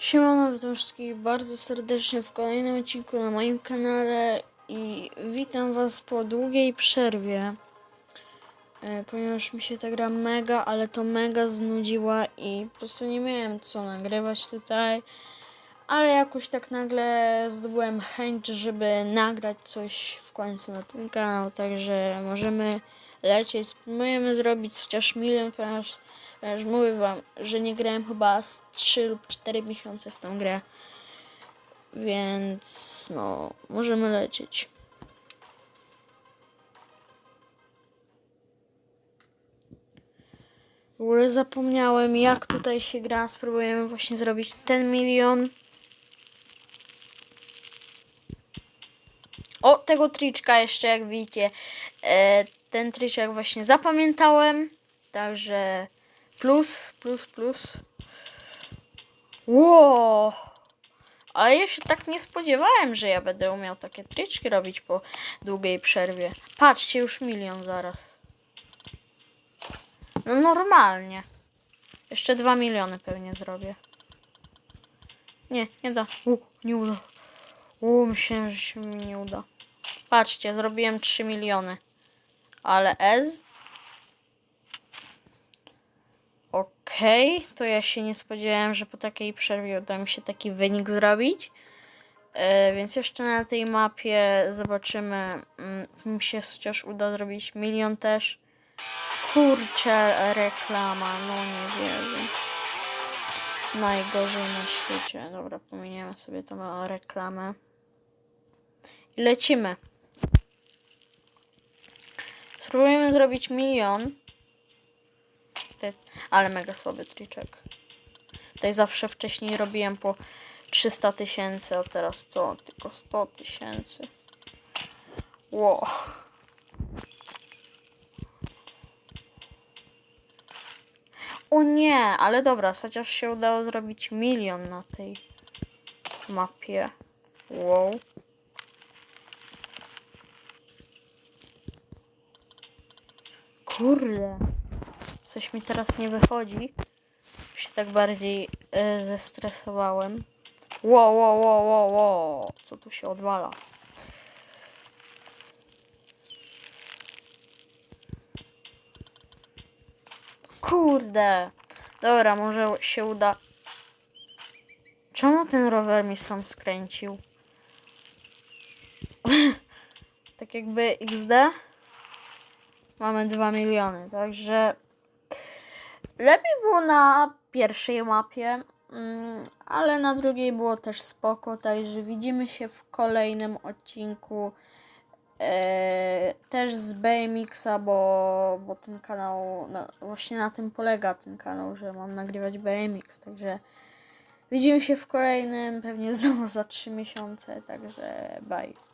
Siemano, witam wszystkich bardzo serdecznie w kolejnym odcinku na moim kanale i witam was po długiej przerwie, e, ponieważ mi się ta gra mega, ale to mega znudziła i po prostu nie miałem co nagrywać tutaj, ale jakoś tak nagle zdobyłem chęć, żeby nagrać coś w końcu na ten kanał, także możemy lecieć, spróbujemy zrobić chociaż milion, ponieważ już mówię wam, że nie grałem chyba z 3 lub 4 miesiące w tą grę. Więc no, możemy lecieć. W ogóle zapomniałem jak tutaj się gra. Spróbujemy właśnie zrobić ten milion. O, tego triczka jeszcze jak widzicie. E, ten triczek właśnie zapamiętałem. Także plus, plus, plus. Wow! Ale ja się tak nie spodziewałem, że ja będę umiał takie triczki robić po długiej przerwie. Patrzcie, już milion zaraz. No normalnie. Jeszcze dwa miliony pewnie zrobię. Nie, nie da. U, nie uda. U, myślałem, że się mi nie uda. Patrzcie, zrobiłem 3 miliony. Ale S? Okej, to ja się nie spodziewałem, że po takiej przerwie uda mi się taki wynik zrobić. E, więc jeszcze na tej mapie zobaczymy, mm, mi się chociaż uda zrobić milion też. Kurczę, reklama, no nie wierzę. Najgorzej na świecie. Dobra, pominiemy sobie tą reklamę. I lecimy. Spróbujemy zrobić milion. Ale mega słaby triczek. Tutaj zawsze wcześniej robiłem po 300 tysięcy, a teraz co? Tylko 100 tysięcy. Wow. O nie, ale dobra, chociaż się udało zrobić milion na tej mapie. Wow. Kurde. Coś mi teraz nie wychodzi. Się tak bardziej y, zestresowałem. Wow, wow, wow, wow, wow. Co tu się odwala? Kurde. Dobra, może się uda. Czemu ten rower mi sam skręcił? tak jakby XD. Mamy 2 miliony, także lepiej było na pierwszej mapie, mm, ale na drugiej było też spoko, także widzimy się w kolejnym odcinku e, też z BMX-a, bo, bo ten kanał, na, właśnie na tym polega ten kanał, że mam nagrywać BMX, także widzimy się w kolejnym, pewnie znowu za 3 miesiące, także bye.